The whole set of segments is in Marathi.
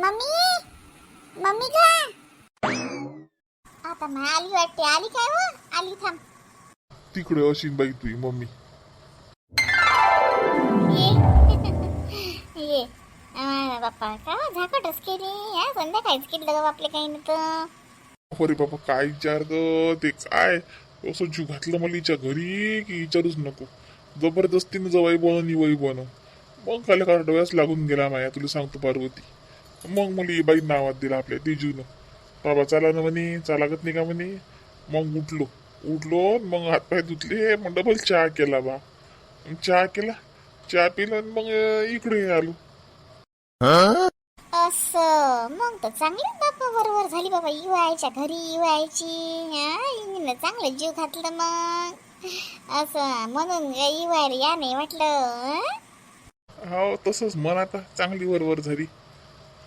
मम्मी? मम्मी का आता नाही आली वाटते. आली काय हो? आली थांब. तिकडे अशी बाई तुझी मम्मी. ये. ये. आ, बाप्पा का झाकटच केली? हा संध्याकाळीच केली ग आपले काही नाही तर. अरे बाबा काय विचार ग? ते काय? असं जीव घातलं मला हिच्या घरी की विचारूच नको. जबरदस्तीनं जवाई बन निवाई बन मग काय का डोळ्यास लागून गेला माया तुला सांगतो पार्वती. मग मला बाई नावात दिला आपल्या तेजूनं बाबा चला ना म्हणे चालागत नाही का म्हणे. मग उठलो. उठलो मग हातपाय धुतले. मग डबल चहा केला बा. चहा केला. चहा पिला मग इकडे आलो. असं. मग तर चांगली बाप्पा बरोबर झाली बाबा. युवायच्या घरी युवायची हा चांगलं जीव घातलं मग. असं. म्हणून युवायला या नाही वाटलं हं? तसंच. मन आता चांगली वरवर झाली.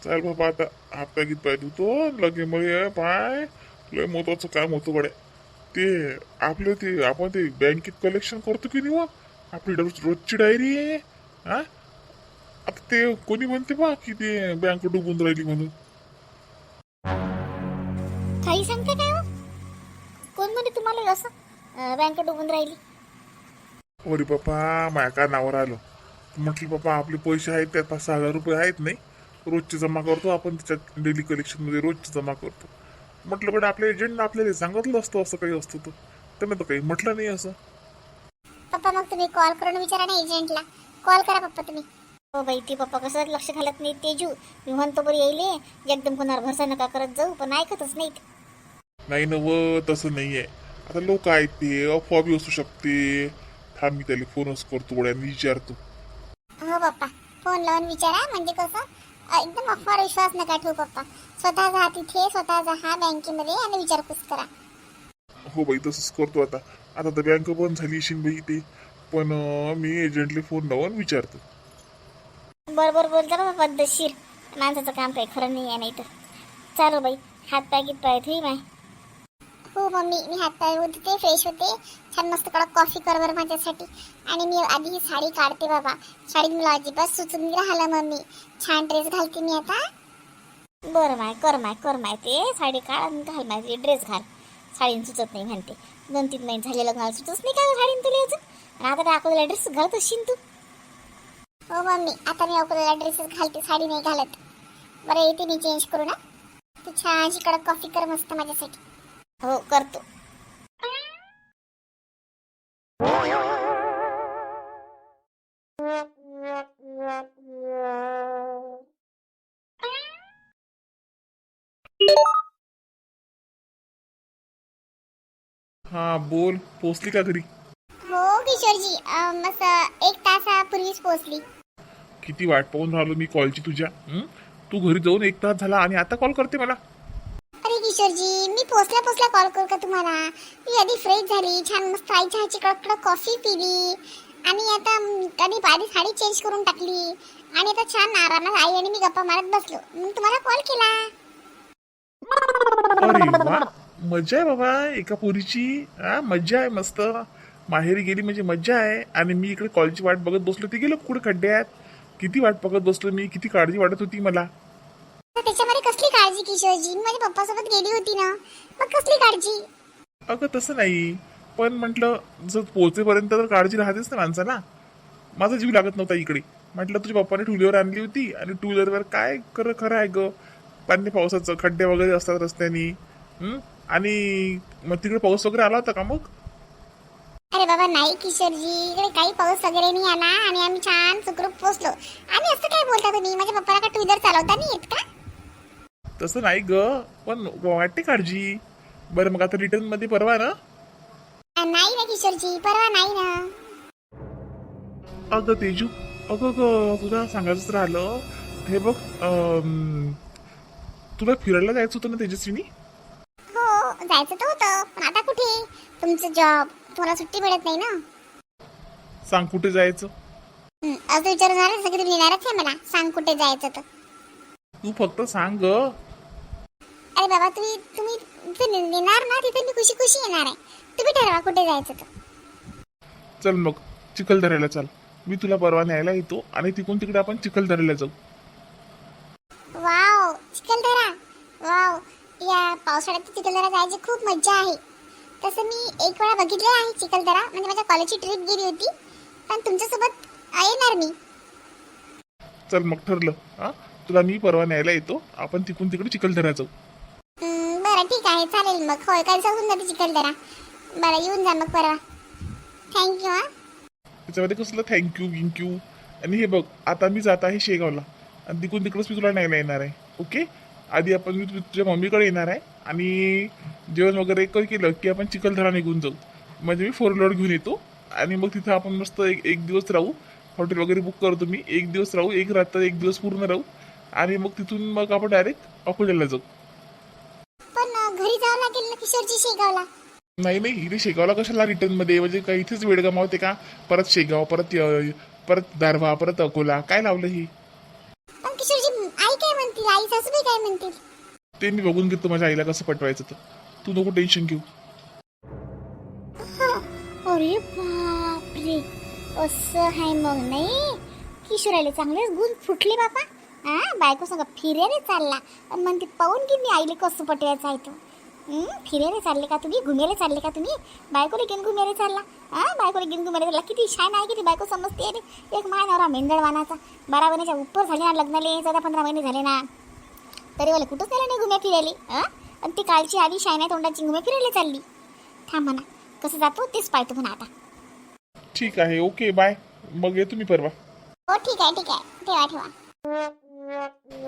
चाल बाबा आता हातपाय गीत पाय धुतो लगे मग पाय लय महत्वाचं काम होतं बड्या ते आपलं ते आपण ते बँकेत कलेक्शन करतो की नाही वा आपली रोज रोजची डायरी आहे हा? आता ते कोणी म्हणते बा की ते बँक डुबून राहिली म्हणून? काही सांगते काय हो? कोण म्हणे तुम्हाला असं अं, बँक डुबून राहिली? अरे बापा माया का नावावर आलं. म्हटलं बापा आपले पैसे आहेत त्यात पाच सहा हजार रुपये आहेत नाही. रोजचे जमा करतो आपण त्याच्यात डेली कलेक्शनमध्ये रोजचे जमा करतो. म्हटलं पण आपल्या एजंटनं आपल्याला सांगितलं असतं असं काही असतं तर. त्यानं तर काही म्हटलं नाही असं. पप्पा मग तुम्ही कॉल करून विचारा ना एजंटला कॉल करा पप्पा तुम्ही. हो बाई ती पप्पा कसं लक्ष घालत नाही तेजू. मी म्हणतो बरी येईल एकदम कोणावर भरसा नका करत जाऊ पण ऐकतच नाहीत. नाही ना व तसं नाही आहे आता लोक आहेत ते अफवा बी असू शकते. थांब मी त्याला फोनच करतो गोळ्याने विचारतो. हो पप्पा फोन लावून विचारा म्हणजे कसं? एकदम अफवावर विश्वास नका ठेवू पप्पा. स्वतः जा तिथे स्वतः जा हा बँकेमध्ये आणि विचारपूस करा. हो बाई तसंच करतो आता. आता तर बँक बंद झाली असेल बाई ते पण अं, मी एजंटला फोन लावून विचारतो. बरोबर बोलता बाबा पद्धतशीर माणसाचं काम काही खरं नाही आहे नाही तर चालू बाई हात पाय गीत पाय धुई माय हो मम्मी मी हात पाय होते फ्रेश होते. छान मस्त कडक कॉफी कर बरं माझ्यासाठी. आणि मी आधी ही साडी काढते बाबा. साडी मला अजिबात सुचून राहिला मम्मी. छान ड्रेस घालते मी आता. बरं माय कर माय कर माय ते. साडी काढ आणि घाल माय ड्रेस घाल. साडीन सुचत नाही म्हणते. दोन तीन महिने झाले लग्नाला सुचत नाही का साडीन तुला अजून? आणि आता त्या अकोल्याला ड्रेस घालत असशील तू. हो मम्मी. आता मी अकोल्याला ड्रेसेस घालते साडी नाही घालत. बरं येते मी चेंज करू ना तू छानशी कडक कॉफी कर मस्त माझ्यासाठी. हो करतो. हा बोल. पोचली का घरी? हो किशोरजी. अं, असं एक तासापूर्वीच पोहोचली. किती वाट पाहून राहिलो मी कॉलची तुझ्या. हं? तू घरी जाऊन एक तास झाला आणि आता कॉल करते मला. किशोरजी मी पोचल्या पोचल्या कॉल करू का तुम्हाला? मी आधी फ्रेश झाली छान मस्त आई चहाची कडक कडक कॉफी पिली. आणि आता कधी आधी साडी चेंज करून टाकली. आणि आता छान आरामात आई आणि मी गप्पा मारत बसलो. मग तुम्हाला कॉल केला. अरे वा मजा आहे बाबा एका पोरीची. हा मज्जा आहे मस्त. माहेरी गेली म्हणजे मज्जा आहे. आणि मी इकडे कॉलची वाट बघत बसलो. ती गेलो कुठे खड्ड्यात किती वाट बघत बसलो मी किती काळजी वाटत होती मला. काळजी किशोरजी. मी माझ्या पप्पासोबत गेली होती ना. मग कसली काळजी? अगं तसं नाही. पण म्हटलं जर पोहोचेपर्यंत तर काळजी राहतेच ना माणसाला. माझा जीव लागत नव्हता इकडे. म्हटलं तुझ्या पप्पाने टू व्हीलर आणली होती आणि टू व्हीलरवर काय खरं खरं आहे ग? पाणी पावसाचं खड्डे वगैरे असतात रस्त्यानी? आणि मग तिकडे पाऊस वगैरे आला होता का मग? अरे बाबा नाही किशोरजी. इकडे काही पाऊस वगैरे नाही आला आणि आम्ही छान सुखरूप पोहोचलो. आणि असं काय बोलता तुम्ही? माझ्या पप्पाला का टू व्हीलर चालवता नाही येत का? तसं नाही ग पण वाटते काळजी. बरं मग आता रिटर्नमध्ये परवा ना? नाही ना किशोरजी परवा नाही ना. अगं तेजू अगं ग तुला सांगायचंच राहिलं. हे बघ अं, तुला फिरायला जायचं होतं ना तेजस्विनी? हो जायचं तर होतं पण आता कुठे? तुमचं जॉब तुम्हाला सुट्टी मिळत नाही ना? सांग कुठे जायचं? हं, असं विचारून झालं सगळं तुम्ही येणारच आहे मला. सांग कुठे जायचं तर. तू फक्त सांग ग. अरे बाबा तुम्ही तुम्ही ने- नेणार ना तिथे मी खुशी खुशी येणार आहे. तुम्ही ठरवा कुठे जायचं तर. चल मग चिखलदऱ्याला चल. मी तुला परवा न्यायला येतो आणि तिकडून तिकडे आपण चिखलदऱ्याला जाऊ. वाव पावसाळ्यात तर चिखलदरा जायची खूप मज्जा आहे. तसं मी एक वेळा बघितलं आहे चिखलदरा. म्हणजे माझ्या कॉलेजची ट्रिप गेली होती. पण तुमच्यासोबत अं, येणार मी. चल मग ठरलं हा? तुला मी परवा न्यायला येतो. आपण तिकून तिकडे चिखलदऱ्या जाऊ. बरं चालेल मग. होय काल जाऊन जाते चिखलदरा बरं येऊन जा मग परवा. थँक्यू हा. त्याच्यामध्ये कसलं थँक्यू गिंक्यू आणि हे बघ आता मी जात आहे शेगावला. आणि तिकडून तिकडंच मी तुला न्यायला येणार आहे. ओके आधी आपण मी तु- तुझ्या मम्मीकडे येणार आहे. आणि जेवण वगैरे क- केलं की आपण चिखलदरा निघून जाऊ. म्हणजे मी फोर व्हीलर घेऊन येतो. आणि मग तिथं आपण मस्त एक एक दिवस राहू. हॉटेल वगैरे बुक करतो मी. एक दिवस राहू. एक रात्र एक दिवस पूर्ण राहू. आणि मग तिथून मग आपण डायरेक्ट अकोल्याला जाऊ पण अं, घरी जावं लागेल ना किशोरजी शेगावला नाही नाही इथे शेगावला कशाला रिटर्नमध्ये? म्हणजे काय इथेच वेळ गमावते का? परत शेगाव परत परत दारव्हा परत अकोला. काय लावलं हे? पण किशोरजी आई काय म्हणतील? आई सासूबाई काय म्हणतील? ते मी बघून घेतो माझ्या आईला कसं पटवायचं तर. तू नको टेन्शन घेऊ. अरे बापरे. असं आहे मग नाही? किशोराले चांगलेच गुण फुटले बापा. हा बायको संग फिरायला चालला. आणि म्हणते पाहून की मी आईले कसं पटवायचं आहे तो? फिरायला चालले का तुम्ही? घुमायला चालले का तुम्ही? बायकोला घेऊन घुमायला चालला. हा बायकोला घेऊन घुमायला चालला. किती छान आहे किती बायको समजते अरे एक माय नवरा मेंढळवानाचा बारा महिन्याच्या उपर झाले ना लग्नाले चौदा पंधरा महिने झाले ना. तरी मला कुठंच नाही घुम्या फिरायला हा? आणि ती कालची आली शायना तोंडाची घुम्या फिरायला चालली. थांब म्हणा कसं जातो तेच पाहतो म्हणा आता. ठीक आहे ओके बाय. मग येतो मी परवा. हो ठीक आहे ठीक आहे. ठेवा ठेवा.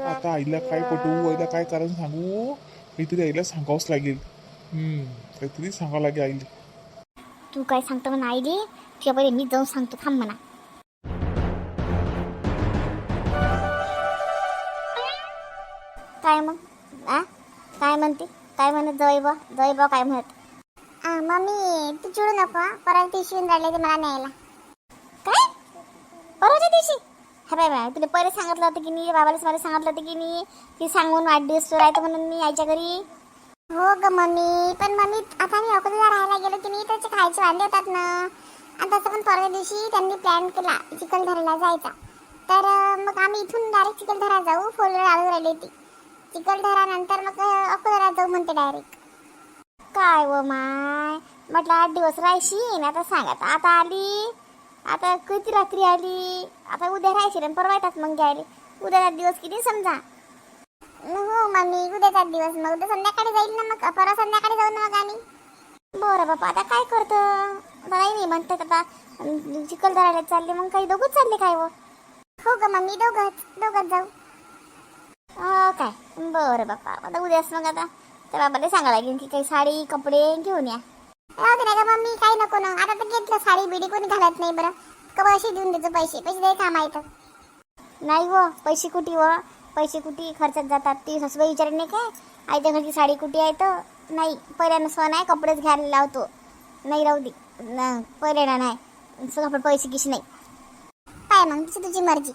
आता आईला काय पटवू आईला काय कारण सांगू? काहीतरी आईला सांगावंच लागेल. हम्म. काहीतरी सांगावं लागेल आईला. तू काय सांगतो म्हणा आईले? किंवा पहिले मी जाऊन सांगतो थांब म्हणा. काय मग? आ? काय म्हणते? काय म्हणत जवळ बा? जवळ बा काय म्हणत? मम्मी तू चिडू नको. परवा दिवशी येऊन राहिले ते मला न्यायला. काय? परवाच्या दिवशी? हा बाय बाय. तुला पहिले सांगितलं होतं की नाही बाबाला मला सांगितलं होतं की नाही की सांगून वाढदिवस राहतो म्हणून मी आईच्या घरी. हो ग मम्मी पण मम्मी आता मी अकोल्याला राहायला गेलो की नाही त्याचे खायचे वांदे होतात ना. आणि तसं पण परवा दिवशी त्यांनी प्लॅन केला चिखलदऱ्याला जायचा. तर मग आम्ही इथून डायरेक्ट चिखलदरा जाऊ फोर व्हीलर राहिली ती चिखलदरा नंतर मग अकोल्याला जाऊ म्हणते डायरेक्ट काय व माय? म्हटलं आठ दिवस राहायशी आता सांग आता आली. आता किती रात्री आली? आता उद्या राहायची आणि परवा येतात मग घ्यायला. उद्याचा दिवस किती समजा. हो मम्मी उद्याचा दिवस. मग उद्या संध्याकाळी जाईल ना मग परवा संध्याकाळी जाऊ ना मग आम्ही. बरं बापा आता काय करतं? आता नाही नाही म्हणतात आता चिखलदराला चालले मग काही दोघंच चालले काय व हो, हो ग मम्मी दोघंच दोघंच जाऊ. हो काय? बरं बापा आता उद्याच मग आता. त्या बाबाला सांगायला लागेल की काही साडी कपडे घेऊन या. राहू दे ना मम्मी काही नको ना. आता तर घेतलं साडी बिडी कोणी घालत नाही बरं. का पैसे देऊन देतो पैसे. पैसे दे कामायचं नाही व पैसे कुठे व पैसे कुठे खर्चात जातात? ती सासूबाई विचारत नाही काय? आईच्या घरची साडी कुठे आहे तर नाही पहिल्यानं सण आहे कपडेच घ्यायला लावतो. नाही राहू दे. पहिल्यानं नाही. सगळं पैसे किशी नाही. काय मग तिची तुझी मर्जी.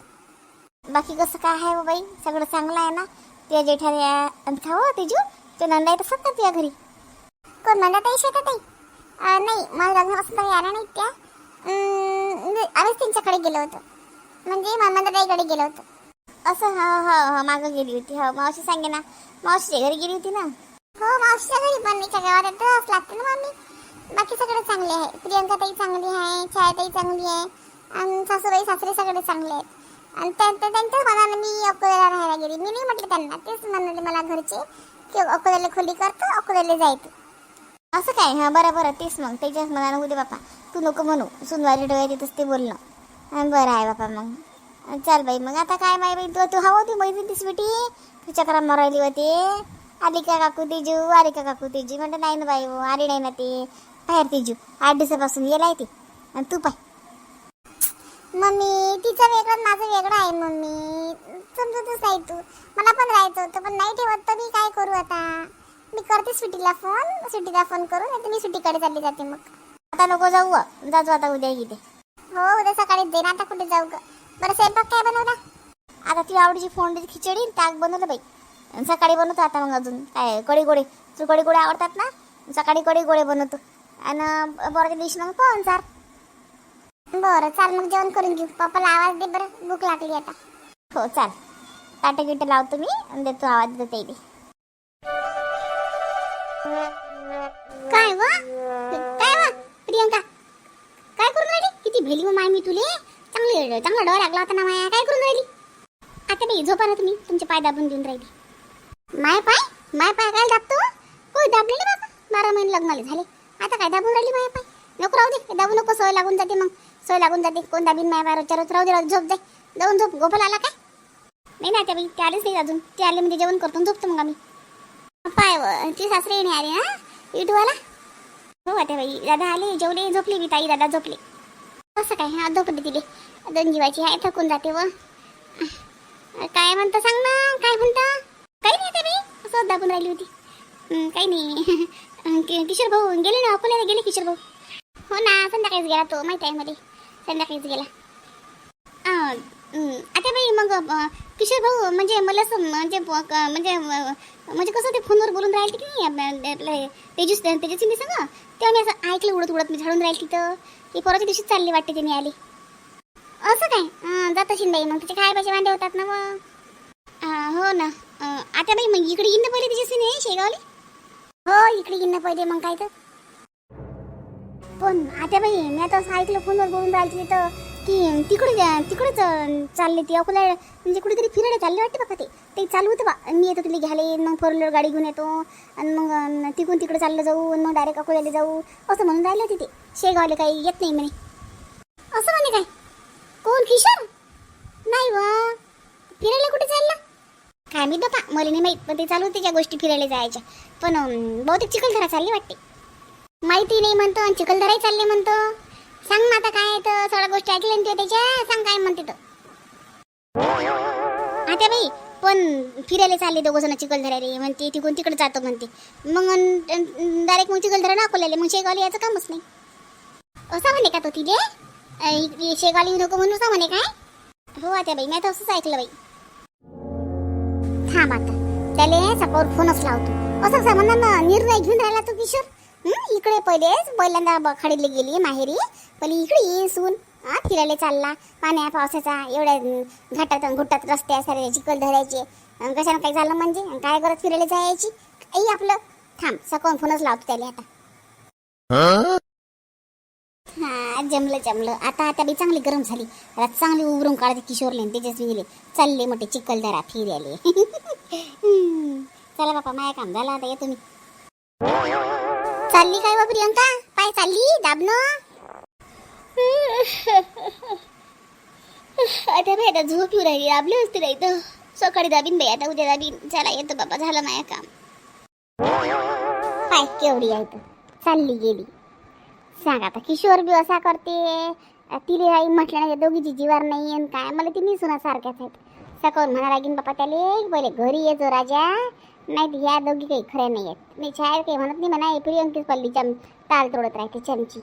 बाकी कसं काय आहे हो बाई? सगळं चांगलं आहे ना? तुझ्या जेठाऱ्या आणि तिजू हो ते नंदा येत असतात का तुझ्या घरी? कोण म्हणत आहे शेतात नाही मला लग्नापासून काही आला नाही त्या आम्हीच त्यांच्याकडे गेलो होतो. म्हणजे मामादाईकडे गेलो होतो. असं हा हा हा मागं गेली होती. हा मावशी सांगे ना मावशीच्या घरी गेली होती ना? हो मावशीच्या घरी पण. मीच्या गावात येतच लागते ना मामी. बाकी सगळे चांगले आहे. प्रियंका ताई चांगली आहे छायाताई चांगली आहे आणि सासूबाई सासरे सगळे चांगले आहेत. आणि त्या त्या- त्यांच्याच मनाने मी अकोल्याला राहायला गेली. मी नाही म्हटलं त्यांना तेच म्हणाले मला घरचे की अकोल्याला खोली करतो अकोल्याला जायचं. असं काय? हां बरं बरं तेच मग. त्याच्याच मनानं होते बापा तू नको म्हणू. सुनवारी डोळ्यात येतच ते बोलणं. बरं आहे बापा मग. चाल बाई मग आता काय बाई बाई तू तू हवं होती मैत्रीण ती स्वीटी तू चक्रा मरायली होते. आली का काकू तेजू? आली का काकू तेजू? म्हणते नाही ना बाई हो, आली नाही ना ते. बाहेर तेजू. आठ दिवसापासून गेलाय ते. आणि तू पाय. मम्मी तिचा वेगळं माझं वेगळं आहे मम्मी. समजतच आहे तू. मला पण राहायचं होतं पण नाही ठेवत तर मी काय करू आता? मी करते सुटीला फोन सुटीला फोन करू नाही मी सुटीकडे चालली जाते मग. आता नको जाऊ व. आता उद्या इथे. हो उद्या सकाळी दे ना आता कुठे जाऊ ग. बरं स्वयंपाक काय बनवला? आता ती आवडीची फोंडीची खिचडी ताक बनवलं बाई. सकाळी बनवतो आता मग अजून. काय कडी गोडे तू कडी गोडे आवडतात ना? सकाळी कडी गोडे बनवतो. आणि बरं दिवशी मग पाहून चार बरं चाल मग जेवण करून घेऊ. पप्पाला आवाज दे बरं भूक लागली आता. हो चाल. ताटं गिटं लावतो मी आणि देतो आवाज देतो इथे काय वा? काय वा प्रियंका? काय करून राहिली? किती भेली मग माय मी तुले? चांगले चांगला डोळा लागला होता ना माया. काय करून राहिली? आता बाई झोपा ना तुम्ही. तुमचे पाय दाबून देऊन राहिली. माय पाय? माय पाय काय दाबतो कोण दाबलेले बाबा. बारा महिने लग्नाला झाले. आता काय दाबून राहिली माया पाय? नको राहू दे. दाबू नको सवय लागून जाते मग. सवय लागून जाते. कोण दाबीन माय पाय रोजच्या रोज राहू दे दे, झोप जाय. जाऊन झोप. गोपाल आला काय? नाही ना त्या बाई ते आलेच नाही अजून. ते आले म्हणजे जेवण करतो झोपतो मग आम्ही. काय व ती सासरे येणे आले ना? इटूवाला हो आता बाई. दादा आले जेवले झोपले मी ताई दादा झोपले. कसं काय हा झोपले तिले. दोन जीवाची आहे थकून जाते व. काय म्हणता सांग ना काय म्हणता? काही नाही आता बाई असं दाबून राहिली होती. काही नाही. कि- किशोर भाऊ गेले ना अकोल्याला गेले किशोर भाऊ? हो ना संध्याकाळीच गेला तो माहिती आहे मध्ये संध्याकाळीच गेला. आता बाई मग किशोर भाऊ म्हणजे मला असं म्हणजे क- म्हणजे म्हणजे कसं ते फोनवर बोलून राहिले की नाही तेजस तेजस्वी मी सांगा सांग तेव्हा मी असं ऐकलं उडत उडत मी झाडून राहील तिथं की परवाच्या दिवशीच चालली वाटते ते मी आली असं काय? जात असेल बाई मग तिचे काय पैसे वांदे होतात ना मग. हो ना. आता बाई मग इकडे येईन ना पहिले तेजस्विनी शेगावली? हो इकडे येईन ना पहिले मग काय तर. पण आता बाई मी आता असं ऐकलं फोनवर बोलून राहिली तिथं की तिकडे जा- तिकडेच चालले ती. अकोला म्हणजे कुठेतरी फिरायला चालले वाटते बघा ते. ते चालू होतं बा. मी येतो तुला घ्यायला मग फोर व्हीलर गाडी घेऊन येतो. आणि मग तिकडून तिकडे चाललं जाऊ आणि मग डायरेक्ट अकोल्याला जाऊ. असं म्हणून राहिलं होते ते. शेगावले काही येत नाही म्हणे. असं म्हणे काय? कोण? किशोर नाही वा. फिरायला कुठे चालला? काय मी बापा मला नाही माहीत पण ते चालू होते त्या गोष्टी फिरायला जायच्या. पण बहुतेक चिखलदरा चालली वाटते. माहिती नाही म्हणतो आणि चिखलदराही चालले म्हणतो. सांग ना आता काय तर सगळ्या गोष्टी ऐकल्या ना तू त्याच्या. सांग काय म्हणते तर आता बाई पण फिरायला चालले दोघं जण चिखलदरा रे म्हणते तिकडून तिकडे जातो म्हणते. मग डायरेक्ट मग चिखलदरा दाखवलेले मग शेगावला याचं कामच नाही. असं म्हणे का तो तिथे शेगावली शेगावला येऊ नको म्हणून असं म्हणे काय? हो आता बाई मी आता असंच ऐकलं बाई. थांब आता. त्याले सपावर फोनच लावतो. असं समजा निर्णय घेऊन राहिला तो किशोर. इकडे पहिलेच पहिल्यांदा बखाडीला गेली माहेरी. पहिले इकडे ये सून. हा फिरायला चालला. पाण्या पावसाचा एवढ्या घाटात घुटात रस्ते असायचे चिखल धरायचे. कशानं काय झालं म्हणजे? काय करत फिरायला जायची? काही आपलं थांब सकाळून फोनच लावतो त्याला आता. हा जमलं जमलं. आता आता बी चांगली गरम झाली. आता चांगली उभरून काढते किशोरले आणि तेजस्वीले चालले मोठे चिखलदरा फिरायले. चला बापा माया काम झालं आता येतो मी चालली काय बा प्रियंका? पाय चालली दाबनं आता बाई आता झोप येऊ राहिली. दाबली असते नाही तर. सकाळी दाबीन बाई आता उद्या दाबीन. चला येतो बाबा झालं माया काम. पाय केवढी आहे चालली गेली. सांग आता किशोर बी असा करते. तिले आई म्हटलं नाही दोघीची जीवार नाही आणि काय? मला ती सुना सारख्याच आहेत. सकाळून म्हणा लागीन बापा त्याले पहिले घरी येतो राजा. नाही ह्या दोघी काही खऱ्या नाही आहेत नाही छाया काही म्हणत नाही म्हणा हे प्रियंकीच पल्लीच्या चम ताल तोडत राहते चमची.